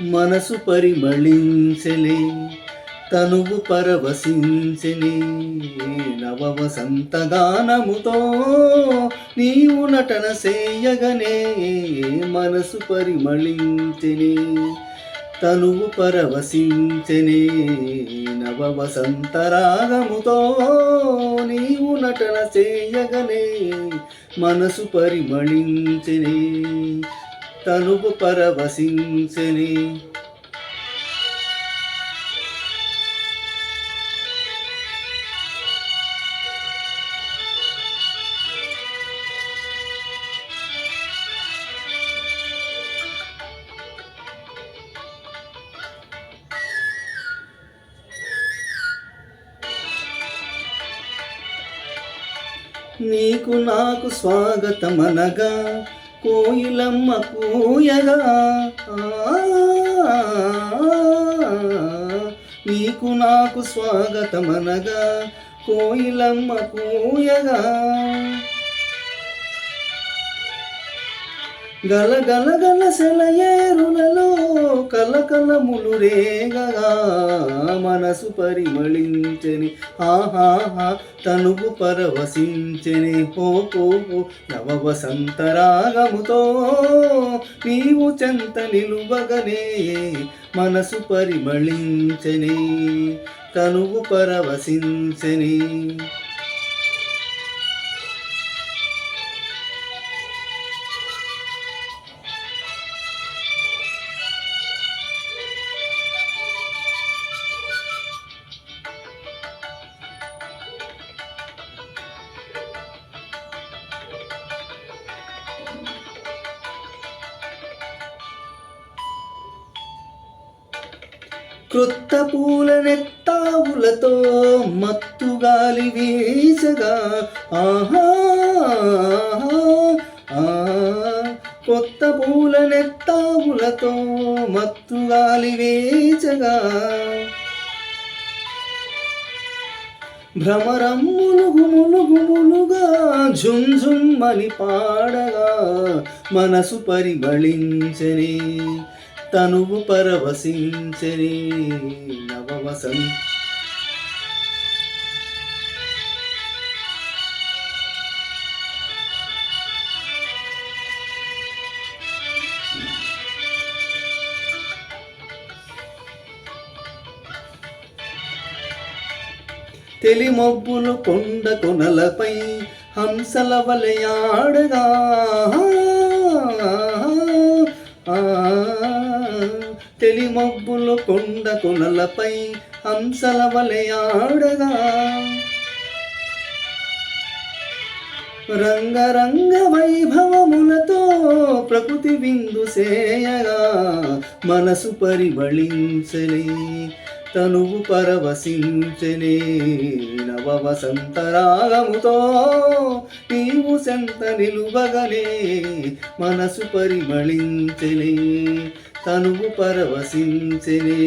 మనసు పరిమళించలే తనువు పరవశించలే. నవ వసంతగానముతో నీవు నటన చేయగనే మనసు పరిమళించనే తనువు పరవశించనే నవ వసంతరాగముతో నీవు నటన చేయగనే మనసు పరిమళించనే తనువు పరవశించనే నీకు నాకు స్వాగతమనగా కోయిలమ్మ కూయగా నీకు నాకు స్వాగతమనగా కోయిలమ్మ కూయగా గల గల గల సెలయేరుల కలకలములు రేగగా మనసు పరిమళించని. ఆహాహా తనుగు పరవశించని. హో హో హో నవ వసంతరాగముతో నీవు చెంత నిలువగనే మనసు పరిమళించని. తనువు పరవశించని. క్రొత్త పూల నెత్తావులతో మత్తు గాలి వీసగా. ఆహా ఆ, కొత్త పూలనెత్తావులతో మత్తు గాలి వీచగా భ్రమరం ములుగు ములుగు ములుగా ఝుంఝుమ్మని పాడగా మనసు పరిమళించని తనువు పరవశించని నవ తెలిమొబ్బులు తెలి మబ్బులు కొండ కొనలపై హంసల వలయాడగా ఆ, తెలి మబ్బులు కొండ కొనలపై హంసల వలయాడగా రంగరంగ వైభవములతో ప్రకృతి విందు సేయగా. మనసు పరిమళించలే తనువు పరవశించనే నవ వసంతరాగముతో నీవు సెంత నిలువగలే మనసు పరిమళించలే. తనువు పరవశించనే.